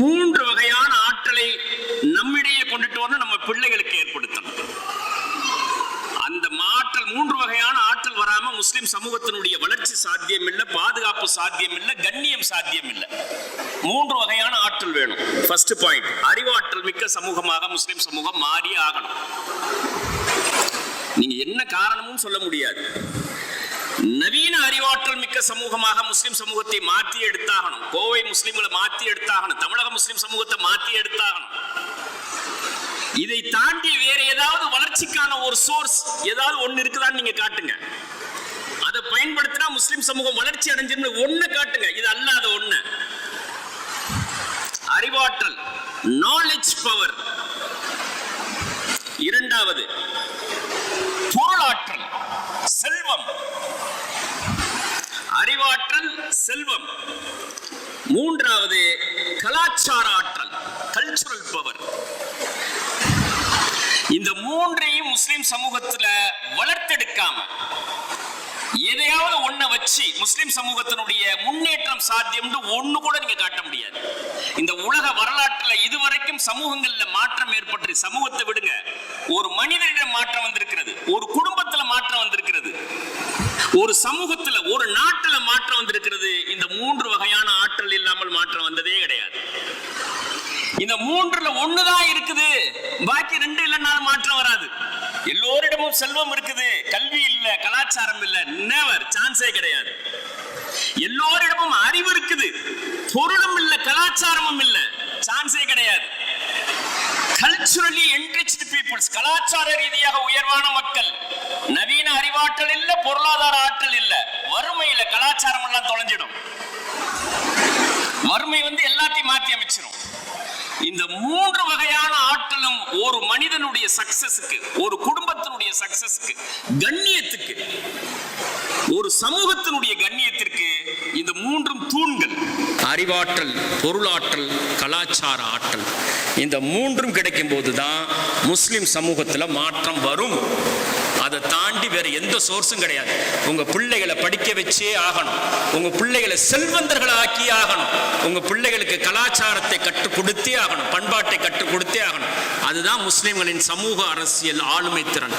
மூன்று வகையான ஆற்றலை நம்மிடையே கொண்டுட்டு வரணும் நம்ம பிள்ளைகளுக்கு ஏற்படுத்தணும். அந்த மாற்றல் மூன்று வகையான ஆற்றல் வராம முஸ்லிம் சமூகத்தினுடைய வளர்ச்சி சாத்தியம் இல்லை பாதுகாப்பு சாத்தியம் இல்லை கண்ணியம் சாத்தியம் இல்லை மூன்று வகையான ஆற்றல் வேணும். ஃபர்ஸ்ட் பாயிண்ட் அறிவாற்றல் மிக்க சமூகமாக முஸ்லிம் சமூகம் மாறி ஆகணும். நீங்க என்ன காரணமும் சொல்ல முடியாது. நவீன அறிவாற்றல் மிக்க சமூகமாக முஸ்லிம் சமூகத்தை மாற்றி எடுத்தாகணும். கோவை முஸ்லிம்களை மாற்றி எடுத்தாகணும். தமிழக முஸ்லிம் சமூகத்தை மாற்றி எடுத்தாகணும். இதை தாண்டி வேற ஏதாவது வளர்ச்சிக்கான ஒரு சோர்ஸ் ஏதாவது ஒண்ணு இருக்குதான்னு நீங்க காட்டுங்க. அதை பயன்படுத்தினா முஸ்லிம் சமூகம் வளர்ச்சி அடைஞ்சிருந்து ஒண்ணு காட்டுங்க. இது அல்லாத ஒண்ணு. அறிவாற்றல் நாலேஜ் பவர் இரண்டாவது பொருளாற்றல் செல்வம் அறிவாற்றல் செல்வம் மூன்றாவது கலாச்சார ஆற்றல் கல்ச்சுரல் பவர் இந்த மூன்றையும் முஸ்லிம் சமூகத்துல வளர்த்தெடுக்காம எதையாவது ஒண்ண வச்சு முஸ்லிம் சமூகத்தினுடைய முன்னேற்றம் சாத்தியம்னு ஒண்ணு கூட நீங்க காட்ட முடியாது. இந்த உலக வரலாற்றுல இதுவரைக்கும் சமூகங்கள்ல மாற்றம் ஏற்பட்டு சமூகத்தை விடுங்க ஒரு மனிதனிடம் மாற்றம் வந்திருக்கிறது ஒரு குடும்பத்துல மாற்றம் வந்திருக்கிறது ஒரு சமூகத்துல ஒரு நாட்டுல மாற்றம் வந்திருக்கிறது இந்த மூன்று வகையான இந்த மூன்றுல ஒண்ணுதான் இருக்குது. பாக்கி ரெண்டு இல்லைனாலும் மாற்றம் வராது. எல்லோரிடமும் செல்வம் இருக்குது. கல்வி இல்ல கலாச்சாரம் இல்ல நேவர் சான்ஸே கிடையாது. எல்லோரிடமும் அறிவு இருக்குது. பொருளும் இல்ல கலாச்சாரமும் இல்ல சான்ஸே கிடையாது. கல்ச்சுரலி என்ரிச்டு பீப்புள்ஸ் கலாச்சார ரீதியாக உயர்வான மக்கள் நவீன அறிவாற்றல் இல்ல பொருளாதார ஆற்றல் இல்ல. வறுமையில கலாச்சாரம் எல்லாம் தொலைஞ்சிடும். வறுமை வந்து எல்லாத்தையும் மாத்தி அமைச்சிரும். இந்த மூன்று வகையான ஆற்றலும் ஒரு மனிதனுடைய சக்சஸுக்கு ஒரு குடும்பத்தினுடைய சக்சஸுக்கு கண்ணியத்துக்கு ஒரு சமூகத்தினுடைய கண்ணியத்திற்கு இந்த மூன்றும் தூண்கள். அறிவாற்றல் பொருளாற்றல் கலாச்சார ஆற்றல். இந்த மூன்றும் கிடைக்கும் போது தான் முஸ்லிம் சமூகத்தில் மாற்றம் வரும். அதை தாண்டி வேற எந்த சோர்ஸும் கிடையாது. உங்க பிள்ளைகளை படிக்க வச்சே ஆகணும். உங்க பிள்ளைகளை செல்வந்தர்கள் ஆக்கி ஆகணும். உங்க பிள்ளைகளுக்கு கலாச்சாரத்தை கற்றுக் கொடுத்தே ஆகணும். பண்பாட்டை கற்றுக் கொடுத்தே ஆகணும். அதுதான் முஸ்லிம்களின் சமூக அரசியல் ஆளுமை திறன்.